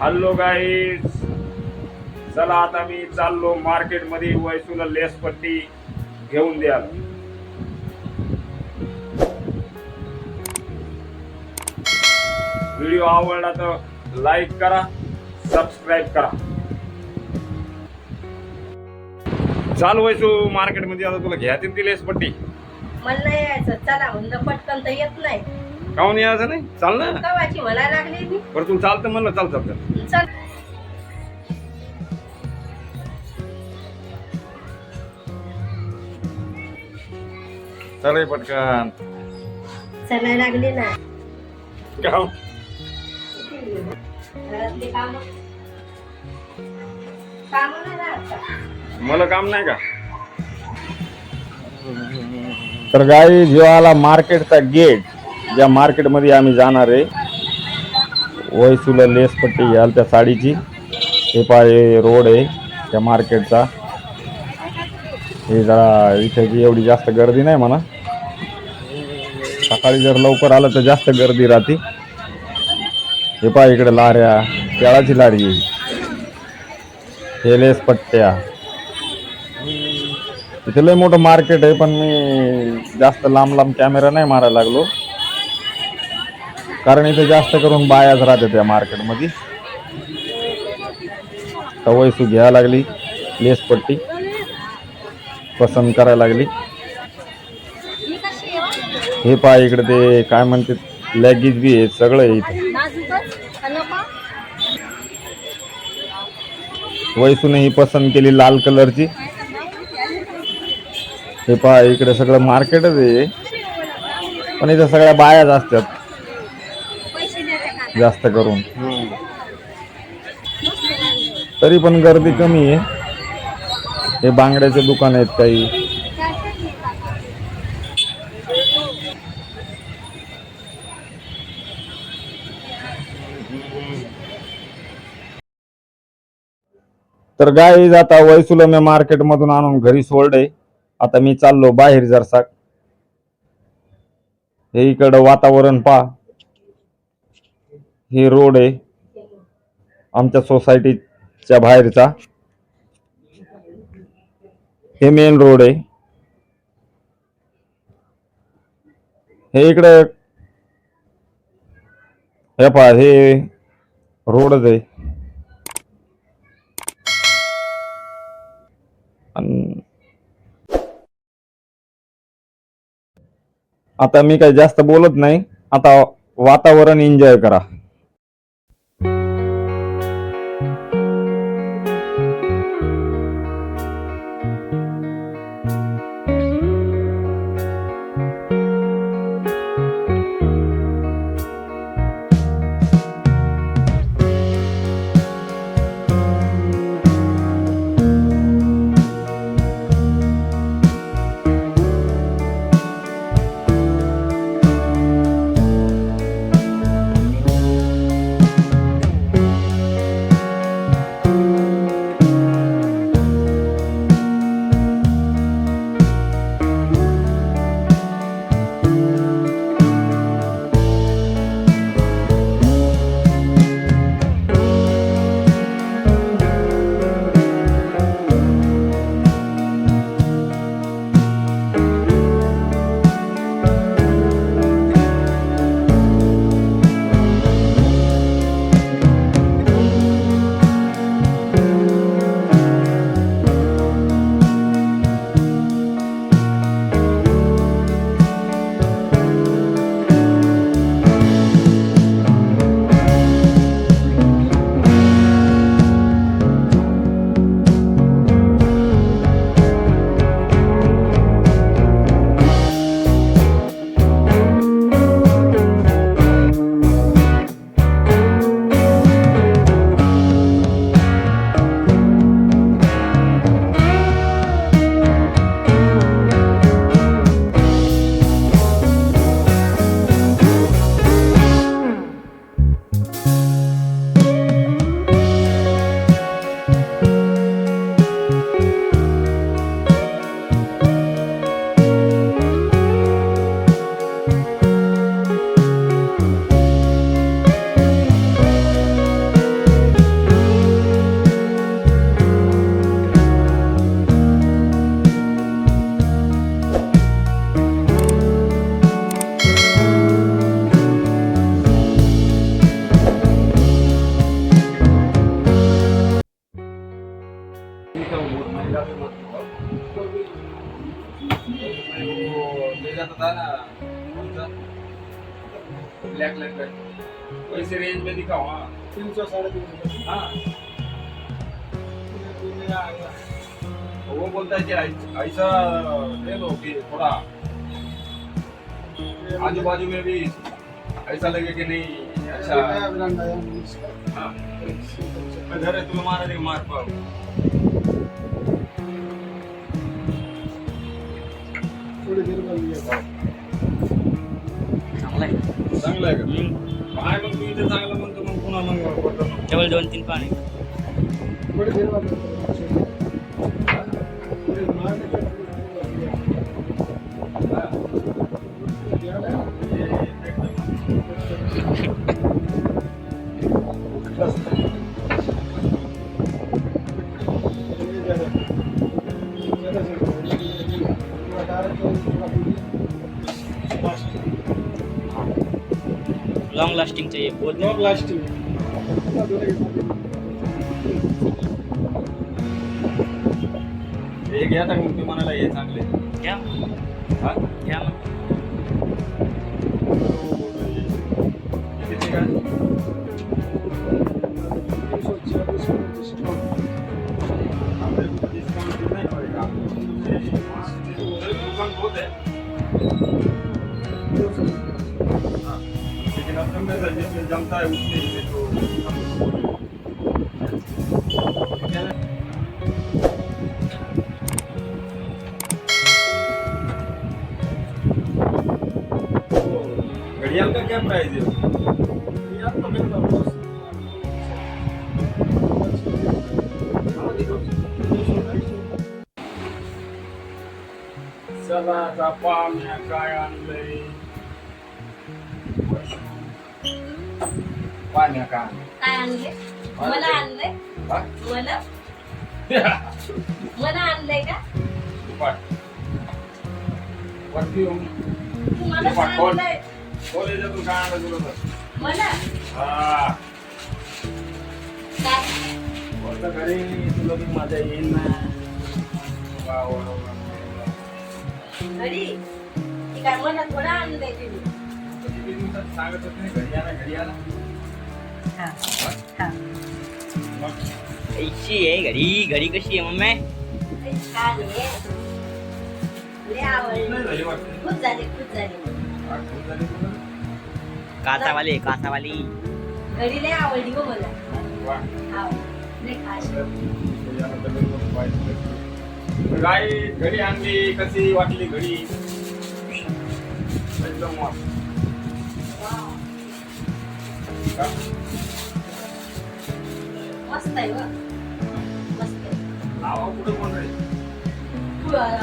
Hello guys चला आता मी चाललो मार्केटमध्ये वैसूला लेस पट्टी घेऊन द्याल. व्हिडिओ आवडला तर लाईक करा सबस्क्राईब करा. चाल वैसू मार्केटमध्ये आता तुला घ्यायची ती लेस पट्टी. मला नाही यायचं. चला म्हणलं पटकन तर येत नाही. काहून यायचं नाही? चाल ना. कवाची मला लागली मी बरं तुला चालतं म्हणलं चाल चालतं चल. चल. पटकन. चलायला लागली ना. काहून घरातली काम. काम नाही ना आता. मला काम नाही का? तर गाई जेव्हा मार्केटचा गेट ज्या मार्केटमध्ये आम्ही जाणार आहे वयसुला लेस पट्टी घ्याल त्या साडीची. हे पाय रोड आहे त्या मार्केटचा. हे जरा इथे एवढी जास्त गर्दी नाही म्हणा. सकाळी जर लवकर आलं तर जास्त गर्दी राहते. हे पाय इकडे लाऱ्या केळाची लारी आहे. हे लेस पट्ट्या इथे लय मोठं मार्केट आहे पण मी जास्त लांब लांब कॅमेरा नाही मारायला लागलो. कारण इथे जास्त करून बायाच राहते त्या मार्केटमध्ये. सवयसू घ्यायला लागली लेस पट्टी पसंत करायला लागली. हे पहा इकडे ते काय म्हणते लॅगेज बी आहे सगळं आहे इथे. वैसूने ही पसंत केली लाल कलरची. हे पहा इकडे सगळं मार्केटच आहे. पण इथे सगळ्या बायाच असतात. जास्त करून. तरी पण गर्दी कमी आहे. हे बांगड्याचे दुकान आहेत काही. तर गाई आता वैसुला मी मार्केट मधून आणून घरी सोडले. आता मी चाललो बाहेर जरसा. हे इकडं वातावरण पहा. हे रोड आहे. आमच्या सोसायटीच्या बाहेरचा. हे मेन रोड आहे. हे इकडे हे पहा हे रोडच आहे. आता मी काही जास्त बोलत नाही. आता वातावरण एन्जॉय करा. दिले काय पैसे रेंज में दिखाओ हाँ। तीन सौ साढ़े तीन सौ। हाँ। वो बोलता है कि ऐसा ले लो कि थोड़ा आजू बाजू में भी ऐसा लगे कि नहीं अच्छा। हाँ मैं घर है। तुम्हें मारा नहीं मार पाओ। थोड़ी देर में लिया चांगला आहे. चांगलं आहे का? काय मग तू इथे चांगलं म्हणतो मग पुन्हा मग मग. केवळ दोन तीन पाणी. थोड़ी देर के लास्टिंगचे ये बोल लॉन्ग लास्टिंग हे घ्या तर मग ते म्हणाला हे चांगले घ्या हा? घ्या मग काय? discount देत नाही पडेगा. उधर जमता है उतने ही तो घड़ियाल का क्या प्राइस है? चला चापा म्या काय आणलंय? पाण्या का काय आणले मला आणलंय? मला? मला आणलंय का? पाट. परफ्यूम तुम्हाला? आणलंय कॉलेजातून काय आणलं तुला तर? मला? हा. काय? बोलतं घरी तुला बी मजा येईल ना. वा वा वा. घरी? ती काय मला थोडं आणलंय तुम्ही किती दिवसात सांगत होते घरी आला घरी आला हा. हा. मग कशी आहे घडी घडी कशी आहे मम्मी? छान आहे. लय आवडली. नाही झाली वाटते. खूप झाले खूप झाले. आठवण झाली तुला? काचावाली काचावाली घडी लय आवडली हो मला. वा. आवडली लय खास. गाय घडी आणली कशी वाटली घडी एकदम मस्त. वाव. का? मस्त आहे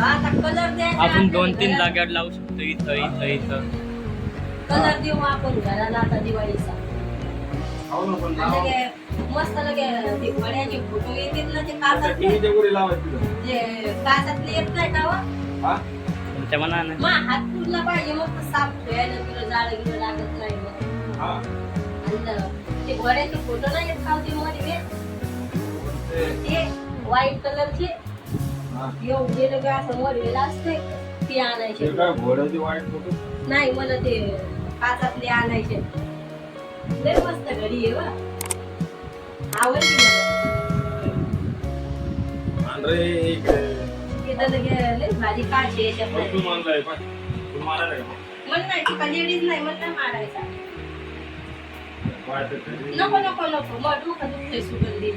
आता कलर द्यायचा आपण दोन तीन. जागेवर लावू शकतो. इथं इथं इथं. कलर देऊ आपण घराला आता दिवाळीचा. हो लगे मस्त लगे ते फोटो येतात ना ते जे काचातले येत नाही का? हा? तुमच्या मनानं मा हात पुरला पाहिजे मग तर साफ तुला जाळं गिळं लागत नाही मग हा. ते वड्याचे फोटो नाही येत का ते मध्ये ते व्हाईट कलरचे. एवढे लगे असं मरलेलं असते ते आणायचे. घोड्याची वाईट फोटो नाही मला ते काचातले आणायचे. लय मस्त घडी आहे वा आवडली मला. तिथं लगे लय भारी काच का? मला नाही तुका लेडीज नाही नाही मारायचा. नको नको नको मग डोकं दुखते सुगंधी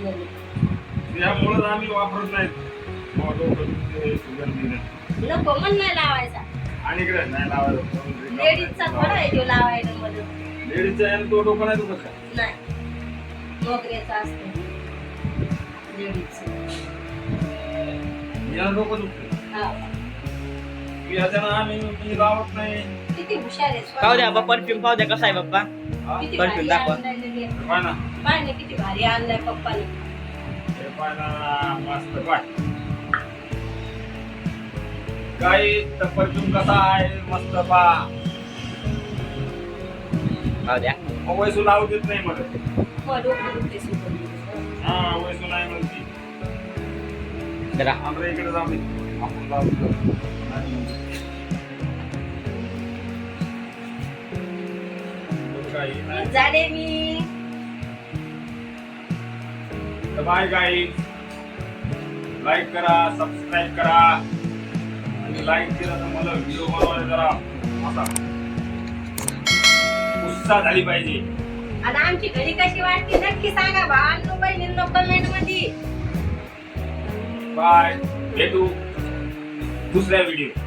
त्यामुळेच आम्ही वापरत नाहीत मग डोकं दुखते, सुगंधी नाही. नको मन नाही लावायचा. आणि इकडे नाही लावायचं. लेडीजचा थोडा आहे तो लावायला मला लेडीजचा आहे तो डोकं नाही दुखत का? नाही. मोगऱ्याचा असतो. लेडीजचा. याला डोकं दुखते. हा. याच्यानं आम्ही लावत नाही. किती हुशार आहे पाहू द्या बाप्पा परफ्यूम पाहू द्या कसा आहे बाप्पा? हा? किती परफ्यूम भारी दाखवा. पाय ना. पाय ना किती भारी आणलाय पप्पाने. हे पाय ना मस्त पाय कसा आहे मस्त पा पाहू द्या. वैसू लावू देत नाही डोकं दुखते सुगंधी हा वैसू नाही म्हणती. जरा आमच्या इकडे जाऊ दे आपण म्हणते. गाई झाले मी. बाय गाई लाईक करा सबस्क्राईब करा. आणि लाईक केलं तर मला व्हिडिओ बनवायला जरा असा उत्साह झाली पाहिजे. आणि आमची घडी कशी वाटते नक्की सांगा भावांनो बहिणींनो कमेंटमध्ये. बाय भेटू. दुसऱ्या व्हिडिओ